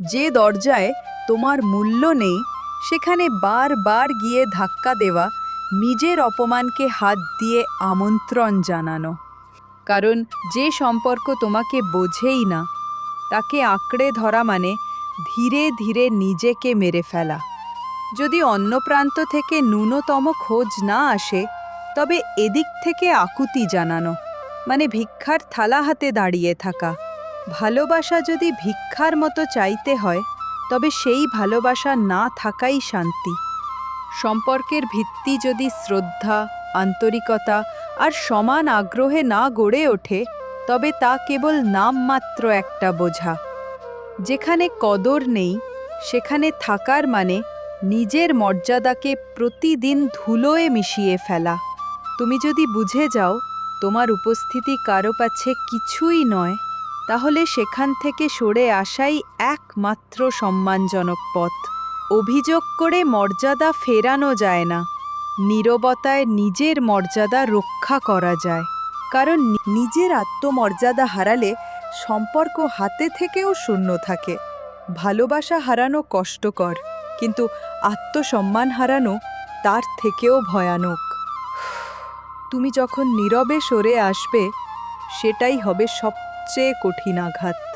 যে দরজায় তোমার মূল্য নেই, সেখানে বারবার গিয়ে ধাক্কা দেওয়া, নিজের অপমানকে হাত দিয়ে আমন্ত্রণ জানানো। কারণ যে সম্পর্ক তোমাকে বোঝেই না, তাকে আঁকড়ে ধরা মানে ধীরে ধীরে নিজেকে মেরে ফেলা। যদি অন্য প্রান্ত থেকে ন্যূনতম খোঁজ না আসে, তবে এদিক থেকে আকুতি জানানো মানে ভিক্ষার থালা হাতে দাঁড়িয়ে থাকা। ভালোবাসা যদি ভিক্ষার মতো চাইতে হয়, তবে সেই ভালোবাসা না থাকাই শান্তি। সম্পর্কের ভিত্তি যদি শ্রদ্ধা, আন্তরিকতা আর সমান আগ্রহে না গড়ে ওঠে, তবে তা কেবল নামমাত্র একটা বোঝা। যেখানে কদর নেই, সেখানে থাকার মানে নিজের মর্যাদাকে প্রতিদিন ধুলোয় মিশিয়ে ফেলা। তুমি যদি বুঝে যাও, তোমার উপস্থিতি কারও কাছে কিছুই নয়। তাহলে সেখান থেকে সরে আসাই একমাত্র সম্মানজনক পথ। অভিযোগ করে মর্যাদা ফেরানো যায় না। নীরবতায় নিজের মর্যাদা রক্ষা করা যায়। কারণ নিজের আত্মমর্যাদা হারালে সম্পর্ক হাতে থেকেও শূন্য থাকে। ভালোবাসা হারানো কষ্টকর, কিন্তু আত্মসম্মান হারানো তার থেকেও ভয়ানক। তুমি যখন নীরবে সরে আসবে, সেটাই হবে সবচেয়ে কঠিন আঘাত